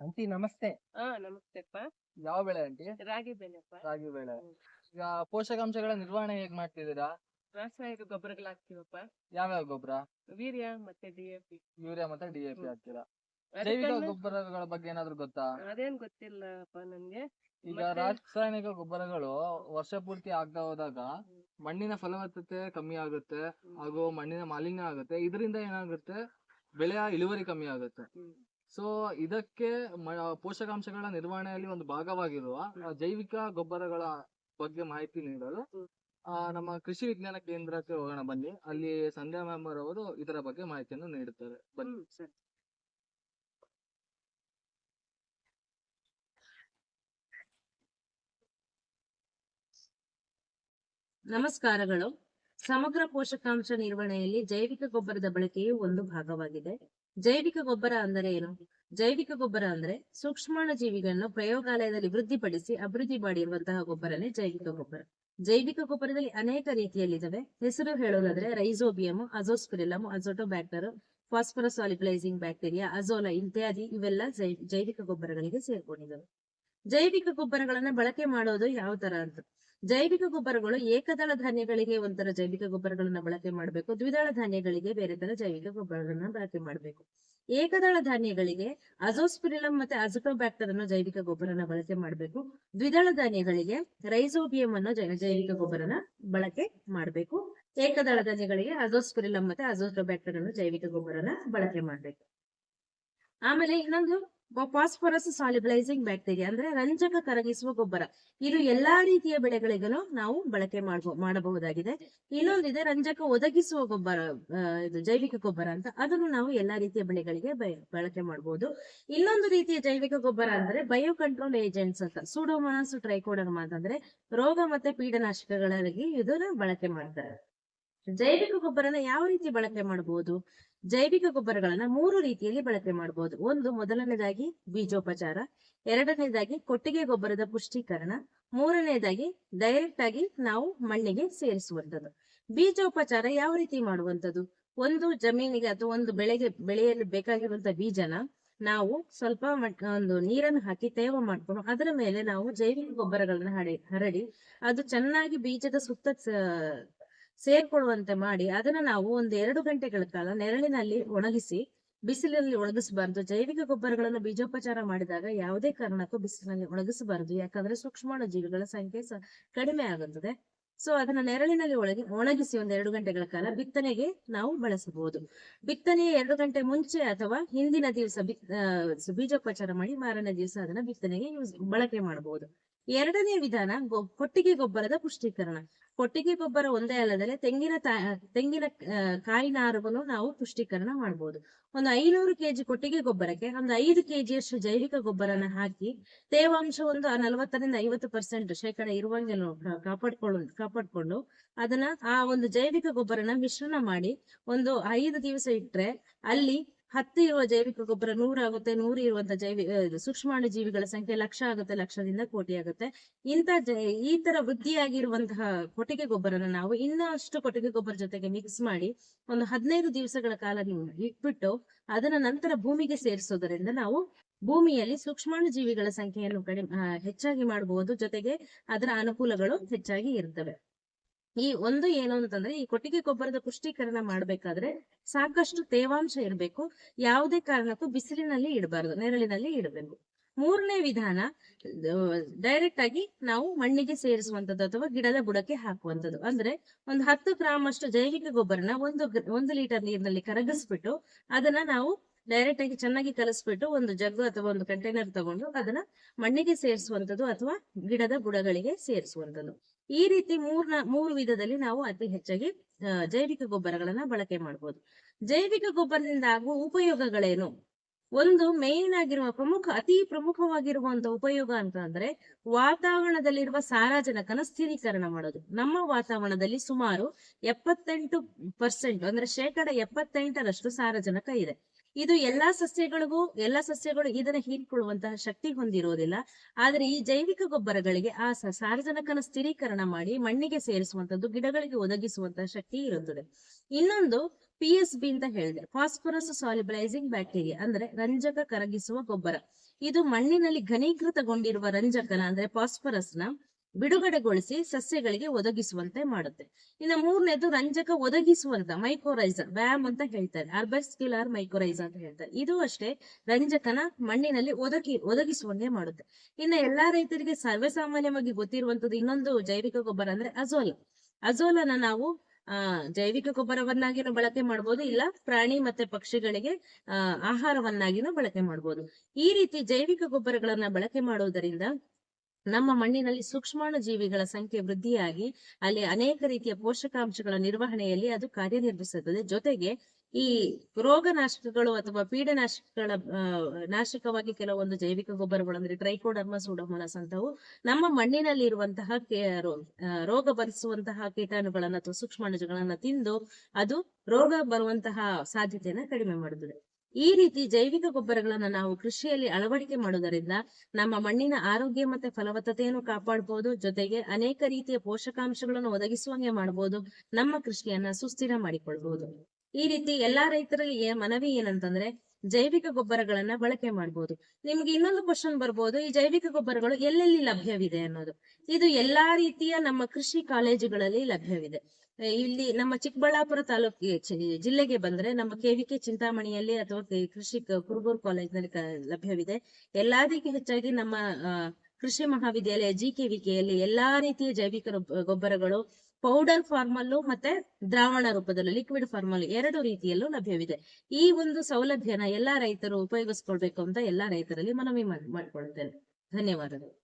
Aunty ನಮಸ್ತೆ. ಹಾ ನಮಸ್ತೆಪ್ಪ. ಯಾವ ಬೆಳೆ ಆಂಟಿ ರಾಗಿ ಬೆಳೆಪ್ಪ. ರಾಗಿ ಬೆಳೆ. ಈಗ ಪೋಷಕಾಂಶಗಳ ನಿರ್ವಹಣೆ ಹೇಗ್ ಮಾಡ್ತಿದ್ದೀರಾ? ರಾಸಾಯನಿಕ ಗೊಬ್ಬರಗಳು ಹಾಕ್ತಿವಪ್ಪ. ಯಾವ್ಯಾವ ಗೊಬ್ಬರ? ವೀರ್ಯ ಮತ್ತೆ ಡಿ ಎ ಪಿ. ಯೂರಿಯಾ ಮತ್ತೆ ಡಿಎಪಿ ಹಾಕ್ತೀರಾ? ಜೈವಿಕ ಗೊಬ್ಬರಗಳ ಬಗ್ಗೆ ಏನಾದ್ರು ಗೊತ್ತಾ? ಅದೇನ್ ಗೊತ್ತಿಲ್ಲಪ್ಪ ನನ್ಗೆ. ಈಗ ರಾಸಾಯನಿಕ ಗೊಬ್ಬರಗಳು ವರ್ಷ ಪೂರ್ತಿ ಆಗ್ತಾ ಹೋದಾಗ ಮಣ್ಣಿನ ಫಲವತ್ತತೆ ಕಮ್ಮಿ ಆಗುತ್ತೆ. ಹಾಗೂ ಮಣ್ಣಿನ ಮಾಲಿನ್ಯ ಆಗುತ್ತೆ. ಇದರಿಂದ ಏನಾಗುತ್ತೆ? ಬೆಳೆಯ ಇಳುವರಿ ಕಮ್ಮಿ ಆಗುತ್ತೆ. ಸೊ ಇದಕ್ಕೆ ಮ- ಪೋಷಕಾಂಶಗಳ ನಿರ್ವಹಣೆಯಲ್ಲಿ ಒಂದು ಭಾಗವಾಗಿರುವ ಜೈವಿಕ ಗೊಬ್ಬರಗಳ ಬಗ್ಗೆ ಮಾಹಿತಿ ನೀಡಲು ನಮ್ಮ ಕೃಷಿ ವಿಜ್ಞಾನ ಕೇಂದ್ರಕ್ಕೆ ಹೋಗೋಣ ಬನ್ನಿ. ಅಲ್ಲಿ ಸಂಧ್ಯಾ ಮ್ಯಾಮ್ ಅವರು ಇದರ ಬಗ್ಗೆ ಮಾಹಿತಿಯನ್ನು ನೀಡುತ್ತಾರೆ. ಬನ್ನಿ. ಸರಿ. ನಮಸ್ಕಾರಗಳು. ಸಮಗ್ರ ಪೋಷಕಾಂಶ ನಿರ್ವಹಣೆಯಲ್ಲಿ ಜೈವಿಕ ಗೊಬ್ಬರದ ಬಳಕೆಯು ಒಂದು ಭಾಗವಾಗಿದೆ. ಜೈವಿಕ ಗೊಬ್ಬರ ಅಂದರೆ ಏನು? ಜೈವಿಕ ಗೊಬ್ಬರ ಅಂದ್ರೆ ಸೂಕ್ಷ್ಮಾಣು ಜೀವಿಗಳನ್ನು ಪ್ರಯೋಗಾಲಯದಲ್ಲಿ ವೃದ್ಧಿಪಡಿಸಿ ಅಭಿವೃದ್ಧಿ ಮಾಡಿರುವಂತಹ ಗೊಬ್ಬರನೇ ಜೈವಿಕ ಗೊಬ್ಬರ. ಜೈವಿಕ ಗೊಬ್ಬರದಲ್ಲಿ ಅನೇಕ ರೀತಿಯಲ್ಲಿದ್ದಾವೆ. ಹೆಸರು ಹೇಳೋದಾದ್ರೆ rhizobium azospirillum, azotobacter, phosphorus solubilizing bacteria, azolla ಇತ್ಯಾದಿ ಇವೆಲ್ಲ ಜೈವಿಕ ಗೊಬ್ಬರಗಳಿಗೆ ಸೇರ್ಕೊಂಡಿದ್ದಾವೆ. ಜೈವಿಕ ಗೊಬ್ಬರಗಳನ್ನ ಬಳಕೆ ಮಾಡೋದು ಯಾವ ತರ ಅಂತ? ಜೈವಿಕ ಗೊಬ್ಬರಗಳು ಏಕದಳ ಧಾನ್ಯಗಳಿಗೆ ಒಂಥರ ಜೈವಿಕ ಗೊಬ್ಬರಗಳನ್ನ ಬಳಕೆ ಮಾಡಬೇಕು. ದ್ವಿದಳ ಧಾನ್ಯಗಳಿಗೆ ಬೇರೆ ತರ ಜೈವಿಕ ಗೊಬ್ಬರಗಳನ್ನ ಬಳಕೆ ಮಾಡಬೇಕು. ಏಕದಳ ಧಾನ್ಯಗಳಿಗೆ ಅಜೋಸ್ಪಿರಿಲಮ್ ಮತ್ತೆ ಅಜೋಟೋಬ್ಯಾಕ್ಟರ್ ಅನ್ನೋ ಜೈವಿಕ ಗೊಬ್ಬರನ ಬಳಕೆ ಮಾಡಬೇಕು. ದ್ವಿದಳ ಧಾನ್ಯಗಳಿಗೆ ರೈಸೋಬಿಯಂ ಅನ್ನೋ ಜೈವಿಕ ಗೊಬ್ಬರನ ಬಳಕೆ ಮಾಡಬೇಕು. ಏಕದಳ ಧಾನ್ಯಗಳಿಗೆ ಅಜೋಸ್ಪಿರಿಲಮ್ ಮತ್ತೆ ಅಜೋಟೋಬ್ಯಾಕ್ಟರ್ ಅನ್ನೋ ಜೈವಿಕ ಗೊಬ್ಬರನ ಬಳಕೆ ಮಾಡಬೇಕು. ಆಮೇಲೆ ಇನ್ನೊಂದು ಫಾಸ್ಫರಸ್ ಸಾಲಿಬಲೈಸಿಂಗ್ ಬ್ಯಾಕ್ಟೀರಿಯಾ ಅಂದ್ರೆ ರಂಜಕ ಕರಗಿಸುವ ಗೊಬ್ಬರ. ಇದು ಎಲ್ಲಾ ರೀತಿಯ ಬೆಳೆಗಳಿಗೂ ನಾವು ಬಳಕೆ ಮಾಡ್ಬೋ ಮಾಡಬಹುದಾಗಿದೆ. ಇನ್ನೊಂದಿದೆ ರಂಜಕ ಒದಗಿಸುವ ಗೊಬ್ಬರ ಇದು ಜೈವಿಕ ಗೊಬ್ಬರ ಅಂತ. ಅದನ್ನು ನಾವು ಎಲ್ಲಾ ರೀತಿಯ ಬೆಳೆಗಳಿಗೆ ಬಳಕೆ ಮಾಡಬಹುದು ಇನ್ನೊಂದು ರೀತಿಯ ಜೈವಿಕ ಗೊಬ್ಬರ ಅಂದ್ರೆ ಬಯೋ ಕಂಟ್ರೋಲ್ ಏಜೆಂಟ್ಸ್ ಅಂತ ಸೂಡೋಮೋನಾಸ್ ಟ್ರೈಕೋಡರ್ಮಾ ಅಂತಂದ್ರೆ ರೋಗ ಮತ್ತೆ ಪೀಡನಾಶಕಗಳಿಗೆ ಇದನ್ನ ಬಳಕೆ ಮಾಡ್ತಾರೆ. ಜೈವಿಕ ಗೊಬ್ಬರನ ಯಾವ ರೀತಿ ಬಳಕೆ ಮಾಡಬಹುದು? ಜೈವಿಕ ಗೊಬ್ಬರಗಳನ್ನ ಮೂರು ರೀತಿಯಲ್ಲಿ ಬಳಕೆ ಮಾಡಬಹುದು. ಒಂದು, ಮೊದಲನೇದಾಗಿ ಬೀಜೋಪಚಾರ, ಎರಡನೇದಾಗಿ ಕೊಟ್ಟಿಗೆ ಗೊಬ್ಬರದ ಪುಷ್ಟೀಕರಣ, ಮೂರನೇದಾಗಿ ಡೈರೆಕ್ಟ್ ಆಗಿ ನಾವು ಮಣ್ಣಿಗೆ ಸೇರಿಸುವಂತದ್ದು ಬೀಜೋಪಚಾರ ಯಾವ ರೀತಿ ಮಾಡುವಂತದ್ದು ಒಂದು ಜಮೀನಿಗೆ ಅಥವಾ ಒಂದು ಬೆಳೆಗೆ ಬೆಳೆಯಲು ಬೇಕಾಗಿರುವಂತ ಬೀಜನ ನಾವು ಸ್ವಲ್ಪ ಒಂದು ನೀರನ್ನು ಹಾಕಿ ತೇವ ಮಾಡ್ಕೊಂಡು ಅದರ ಮೇಲೆ ನಾವು ಜೈವಿಕ ಗೊಬ್ಬರಗಳನ್ನ ಹರಡಿ ಅದು ಚೆನ್ನಾಗಿ ಬೀಜದ ಸುತ್ತ ಸೇರ್ಕೊಳ್ಳುವಂತೆ ಮಾಡಿ ಅದನ್ನ ನಾವು ಒಂದು ಎರಡು ಗಂಟೆಗಳ ಕಾಲ ನೆರಳಿನಲ್ಲಿ ಒಣಗಿಸಿ ಬಿಸಿಲಿನಲ್ಲಿ ಒಣಗಿಸಬಾರದು. ಜೈವಿಕ ಗೊಬ್ಬರಗಳನ್ನು ಬೀಜೋಪಚಾರ ಮಾಡಿದಾಗ ಯಾವುದೇ ಕಾರಣಕ್ಕೂ ಬಿಸಿಲಿನಲ್ಲಿ ಒಣಗಿಸಬಾರದು. ಯಾಕಂದ್ರೆ ಸೂಕ್ಷ್ಮಾಣು ಜೀವಿಗಳ ಸಂಖ್ಯೆ ಕಡಿಮೆ ಆಗುತ್ತದೆ. ಸೊ ಅದನ್ನ ನೆರಳಿನಲ್ಲಿ ಒಳಗಿ, ಒಣಗಿಸಿ ಒಂದೆರಡು ಗಂಟೆಗಳ ಕಾಲ ಬಿತ್ತನೆಗೆ ನಾವು ಬಳಸಬಹುದು. ಬಿತ್ತನೆಯ ಎರಡು ಗಂಟೆ ಮುಂಚೆ ಅಥವಾ ಹಿಂದಿನ ದಿವಸ ಬಿ- ಬೀಜೋಪಚಾರ ಮಾಡಿ ಮಾರನೇ ದಿವಸ ಅದನ್ನ ಬಿತ್ತನೆಗೆ ಯೂಸ್ ಬಳಕೆ ಮಾಡಬಹುದು. ಎರಡನೇ ವಿಧಾನ ಕೊಟ್ಟಿಗೆ ಗೊಬ್ಬರದ ಪುಷ್ಟೀಕರಣ. ಕೊಟ್ಟಿಗೆ ಗೊಬ್ಬರ ಒಂದೇ ಅಲ್ಲದೆ ತೆಂಗಿನ ತೆಂಗಿನ ಕಾಯಿ ನಾರವನ್ನು ನಾವು ಪುಷ್ಟೀಕರಣ ಮಾಡಬಹುದು ಒಂದು ಐನೂರು ಕೆಜಿ ಕೊಟ್ಟಿಗೆ ಗೊಬ್ಬರಕ್ಕೆ ಒಂದು ಐದು ಕೆಜಿಯಷ್ಟು ಜೈವಿಕ ಗೊಬ್ಬರನ ಹಾಕಿ ತೇವಾಂಶ ಒಂದು ನಲವತ್ತರಿಂದ ಐವತ್ತು ಪರ್ಸೆಂಟ್ ಶೇಕಡ ಇರುವಂಗೆ ಕಾಪಾಡ್ಕೊಳ್ಳು ಕಾಪಾಡ್ಕೊಂಡು ಅದನ್ನ ಆ ಒಂದು ಜೈವಿಕ ಗೊಬ್ಬರನ ಮಿಶ್ರಣ ಮಾಡಿ ಒಂದು ಐದು ದಿವಸ ಇಟ್ರೆ ಅಲ್ಲಿ ಹತ್ತು ಇರುವ ಜೈವಿಕ ಗೊಬ್ಬರ ನೂರಾಗುತ್ತೆ ನೂರು ಇರುವಂತ ಜೈವಿ ಸೂಕ್ಷ್ಮಾಣು ಜೀವಿಗಳ ಸಂಖ್ಯೆ ಲಕ್ಷ ಆಗುತ್ತೆ, ಲಕ್ಷದಿಂದ ಕೋಟಿ ಆಗುತ್ತೆ. ಜ- ಈ ತರ ವೃದ್ಧಿಯಾಗಿರುವಂತಹ ಕೊಟ್ಟಿಗೆ ಗೊಬ್ಬರನ ನಾವು ಇನ್ನಷ್ಟು ಕೊಟ್ಟಿಗೆ ಗೊಬ್ಬರ ಜೊತೆಗೆ ಮಿಕ್ಸ್ ಮಾಡಿ ಒಂದು ಹದಿನೈದು ದಿವಸಗಳ ಕಾಲ ನೀವು ಇಟ್ಬಿಟ್ಟು ಅದನ್ನ ನಂತರ ಭೂಮಿಗೆ ಸೇರಿಸೋದರಿಂದ ನಾವು ಭೂಮಿಯಲ್ಲಿ ಸೂಕ್ಷ್ಮಾಣು ಜೀವಿಗಳ ಸಂಖ್ಯೆಯನ್ನು ಕಡಿಮೆ ಹೆಚ್ಚಾಗಿ ಮಾಡಬಹುದು ಜೊತೆಗೆ ಅದರ ಅನುಕೂಲಗಳು ಹೆಚ್ಚಾಗಿ ಇರ್ತವೆ. ಈ ಒಂದು ಏನು ಅಂತಂದ್ರೆ, ಈ ಕೊಟ್ಟಿಗೆ ಗೊಬ್ಬರದ ಪುಷ್ಟೀಕರಣ ಮಾಡ್ಬೇಕಾದ್ರೆ ಸಾಕಷ್ಟು ತೇವಾಂಶ ಇರಬೇಕು. ಯಾವುದೇ ಕಾರಣಕ್ಕೂ ಬಿಸಿಲಿನಲ್ಲಿ ಇಡಬಾರದು, ನೆರಳಿನಲ್ಲಿ ಇಡಬೇಕು. ಮೂರನೇ ವಿಧಾನ ಡೈರೆಕ್ಟ್ ಆಗಿ ನಾವು ಮಣ್ಣಿಗೆ ಸೇರಿಸುವಂತದ್ದು ಅಥವಾ ಗಿಡದ ಬುಡಕ್ಕೆ ಹಾಕುವಂತದ್ದು ಅಂದ್ರೆ ಒಂದು ಹತ್ತು ಗ್ರಾಮ್ ಅಷ್ಟು ಜೈವಿಕ ಗೊಬ್ಬರನ ಒಂದು ಒಂದು ಲೀಟರ್ ನೀರಿನಲ್ಲಿ ಕರಗಿಸ್ಬಿಟ್ಟು ಅದನ್ನ ನಾವು ಡೈರೆಕ್ಟ್ ಆಗಿ ಚೆನ್ನಾಗಿ ಕಲಸ್ಬಿಟ್ಟು ಒಂದು ಜಗ್ಗು ಅಥವಾ ಒಂದು ಕಂಟೈನರ್ ತಗೊಂಡು ಅದನ್ನ ಮಣ್ಣಿಗೆ ಸೇರಿಸುವಂತದ್ದು ಅಥವಾ ಗಿಡದ ಬುಡಗಳಿಗೆ ಸೇರಿಸುವಂತದ್ದು ಈ ರೀತಿ ಮೂರ್ನ, ಮೂರು ವಿಧದಲ್ಲಿ ನಾವು ಅತಿ ಹೆಚ್ಚಾಗಿ ಜೈವಿಕ ಗೊಬ್ಬರಗಳನ್ನ ಬಳಕೆ ಮಾಡಬಹುದು ಜೈವಿಕ ಗೊಬ್ಬರದಿಂದ ಆಗುವ ಉಪಯೋಗಗಳೇನು? ಒಂದು ಮೇನ್ ಆಗಿರುವ ಪ್ರಮುಖ, ಅತಿ ಪ್ರಮುಖವಾಗಿರುವಂತ ಉಪಯೋಗ ಅಂತ ಅಂದ್ರೆ ವಾತಾವರಣದಲ್ಲಿರುವ ಸಾರಜನಕನ ಸ್ಥಿರೀಕರಣ ಮಾಡೋದು. ನಮ್ಮ ವಾತಾವರಣದಲ್ಲಿ ಸುಮಾರು ಎಪ್ಪತ್ತೆಂಟು ಪರ್ಸೆಂಟ್ ಅಂದ್ರೆ ಶೇಕಡ ಎಪ್ಪತ್ತೆಂಟರಷ್ಟು ಸಾರಜನಕ ಇದೆ. ಇದು ಎಲ್ಲಾ ಸಸ್ಯಗಳಿಗೂ, ಎಲ್ಲಾ ಸಸ್ಯಗಳು ಇದನ್ನ ಹೀರಿಕೊಳ್ಳುವಂತಹ ಶಕ್ತಿ ಹೊಂದಿರುವುದಿಲ್ಲ ಆದ್ರೆ ಈ ಜೈವಿಕ ಗೊಬ್ಬರಗಳಿಗೆ ಆ ಸಾರಜನಕನ ಸ್ಥಿರೀಕರಣ ಮಾಡಿ ಮಣ್ಣಿಗೆ ಸೇರಿಸುವಂತದ್ದು ಗಿಡಗಳಿಗೆ ಒದಗಿಸುವಂತಹ ಶಕ್ತಿ ಇರುತ್ತದೆ. ಇನ್ನೊಂದು ಪಿ ಎಸ್ ಬಿ ಅಂತ ಹೇಳಿದೆ. ಫಾಸ್ಫರಸ್ ಸಾಲಿಬಲೈಸಿಂಗ್ ಬ್ಯಾಕ್ಟೀರಿಯಾ ಅಂದ್ರೆ ರಂಜಕ ಕರಗಿಸುವ ಗೊಬ್ಬರ. ಇದು ಮಣ್ಣಿನಲ್ಲಿ ಘನೀಕೃತಗೊಂಡಿರುವ ರಂಜಕನ ಅಂದ್ರೆ ಫಾಸ್ಫರಸ್ನ ಬಿಡುಗಡೆಗೊಳಿಸಿ ಸಸ್ಯಗಳಿಗೆ ಒದಗಿಸುವಂತೆ ಮಾಡುತ್ತೆ. ಇನ್ನು ಮೂರನೇದು ರಂಜಕ ಒದಗಿಸುವಂತ ಮೈಕೋರೈಸರ್ ವ್ಯಾಮ್ ಅಂತ ಹೇಳ್ತಾರೆ. ಅರ್ಬಸ್ಕ್ಯುಲರ್ ಮೈಕೋರೈಸರ್ ಅಂತ ಹೇಳ್ತಾರೆ. ಇದು ಅಷ್ಟೇ ರಂಜಕನ ಮಣ್ಣಿನಲ್ಲಿ ಒದಗಿ, ಒದಗಿಸುವಂತೆ ಮಾಡುತ್ತೆ. ಇನ್ನು ಎಲ್ಲಾ ರೈತರಿಗೆ ಸರ್ವೇಸಾಮಾನ್ಯವಾಗಿ ಗೊತ್ತಿರುವಂತದ್ದು ಇನ್ನೊಂದು ಜೈವಿಕ ಗೊಬ್ಬರ ಅಂದ್ರೆ ಅಜೋಲ. ಅಜೋಲನ ನಾವು, ಆ, ಜೈವಿಕ ಗೊಬ್ಬರವನ್ನಾಗಿನೂ ಬಳಕೆ ಮಾಡಬಹುದು ಇಲ್ಲ ಪ್ರಾಣಿ ಮತ್ತೆ ಪಕ್ಷಿಗಳಿಗೆ ಆಹಾರವನ್ನಾಗಿನೂ ಬಳಕೆ ಮಾಡಬಹುದು ಈ ರೀತಿ ಜೈವಿಕ ಗೊಬ್ಬರಗಳನ್ನ ಬಳಕೆ ಮಾಡುವುದರಿಂದ ನಮ್ಮ ಮಣ್ಣಿನಲ್ಲಿ ಸೂಕ್ಷ್ಮಾಣು ಜೀವಿಗಳ ಸಂಖ್ಯೆ ವೃದ್ಧಿಯಾಗಿ ಅಲ್ಲಿ ಅನೇಕ ರೀತಿಯ ಪೋಷಕಾಂಶಗಳ ನಿರ್ವಹಣೆಯಲ್ಲಿ ಅದು ಕಾರ್ಯನಿರ್ವಹಿಸುತ್ತದೆ. ಜೊತೆಗೆ ಈ ರೋಗನಾಶಕಗಳು ಅಥವಾ ಪೀಡನಾಶಕಗಳ ನಾಶಕವಾಗಿ ಕೆಲವೊಂದು ಜೈವಿಕ ಗೊಬ್ಬರಗಳು ಅಂದ್ರೆ ಟ್ರೈಕೋಡರ್ಮ ಸೂಡೋಮೋನಾಸ್ ಅಂತವು ನಮ್ಮ ಮಣ್ಣಿನಲ್ಲಿ ಇರುವಂತಹ ರೋಗ ಬರಿಸುವಂತಹ ಕೀಟಾಣುಗಳನ್ನ ಅಥವಾ ಸೂಕ್ಷ್ಮಾಣುಗಳನ್ನ ತಿಂದು ಅದು ರೋಗ ಬರುವಂತಹ ಸಾಧ್ಯತೆಯನ್ನ ಕಡಿಮೆ ಮಾಡುತ್ತದೆ. ಈ ರೀತಿ ಜೈವಿಕ ಗೊಬ್ಬರಗಳನ್ನ ನಾವು ಕೃಷಿಯಲ್ಲಿ ಅಳವಡಿಕೆ ಮಾಡುವುದರಿಂದ ನಮ್ಮ ಮಣ್ಣಿನ ಆರೋಗ್ಯ ಮತ್ತೆ ಫಲವತ್ತತೆಯನ್ನು ಕಾಪಾಡಬಹುದು ಜೊತೆಗೆ ಅನೇಕ ರೀತಿಯ ಪೋಷಕಾಂಶಗಳನ್ನು ಒದಗಿಸುವಂಗೆ ಮಾಡಬಹುದು ನಮ್ಮ ಕೃಷಿಯನ್ನ ಸುಸ್ಥಿರ ಮಾಡಿಕೊಳ್ಬಹುದು ಈ ರೀತಿ ಎಲ್ಲಾ ರೈತರಲ್ಲಿ ಏ- ಮನವಿ ಏನಂತಂದ್ರೆ ಜೈವಿಕ ಗೊಬ್ಬರಗಳನ್ನ ಬಳಕೆ ಮಾಡಬಹುದು ನಿಮ್ಗೆ ಇನ್ನೊಂದು ಕ್ವಶನ್ ಬರ್ಬೋದು, ಈ ಜೈವಿಕ ಗೊಬ್ಬರಗಳು ಎಲ್ಲೆಲ್ಲಿ ಲಭ್ಯವಿದೆ ಅನ್ನೋದು. ಇದು ಎಲ್ಲಾ ರೀತಿಯ ನಮ್ಮ ಕೃಷಿ ಕಾಲೇಜುಗಳಲ್ಲಿ ಲಭ್ಯವಿದೆ. ಇಲ್ಲಿ ನಮ್ಮ ಚಿಕ್ಕಬಳ್ಳಾಪುರ ತಾಲೂಕಿಗೆ ಜಿಲ್ಲೆಗೆ ಬಂದ್ರೆ ನಮ್ಮ ಕೆವಿಕೆ ಚಿಂತಾಮಣಿಯಲ್ಲಿ ಅಥವಾ ಕೃಷಿ ಕುರುಬೂರ್ ಕಾಲೇಜಿನಲ್ಲಿ ಲಭ್ಯವಿದೆ. ಎಲ್ಲದಕ್ಕೆ ಹೆಚ್ಚಾಗಿ ನಮ್ಮ ಕೃಷಿ ಮಹಾವಿದ್ಯಾಲಯ ಜಿ ಕೆವಿಕೆಯಲ್ಲಿ ಎಲ್ಲಾ ರೀತಿಯ ಜೈವಿಕ ಗೊಬ್ಬರಗಳು, ಪೌಡರ್ ಫಾರ್ಮ್ ಅಲ್ಲೂ ಮತ್ತೆ ದ್ರಾವಣ ರೂಪದಲ್ಲೂ ಲಿಕ್ವಿಡ್ ಫಾರ್ಮ್ ಅಲ್ಲೂ ಎರಡು ರೀತಿಯಲ್ಲೂ ಲಭ್ಯವಿದೆ. ಈ ಒಂದು ಸೌಲಭ್ಯನ ಎಲ್ಲಾ ರೈತರು ಉಪಯೋಗಿಸ್ಕೊಳ್ಬೇಕು ಅಂತ ಎಲ್ಲಾ ರೈತರಲ್ಲಿ ಮನವಿ ಮಾಡಿ, ಮಾಡ್ಕೊಳ್ತೇನೆ. ಧನ್ಯವಾದಗಳು.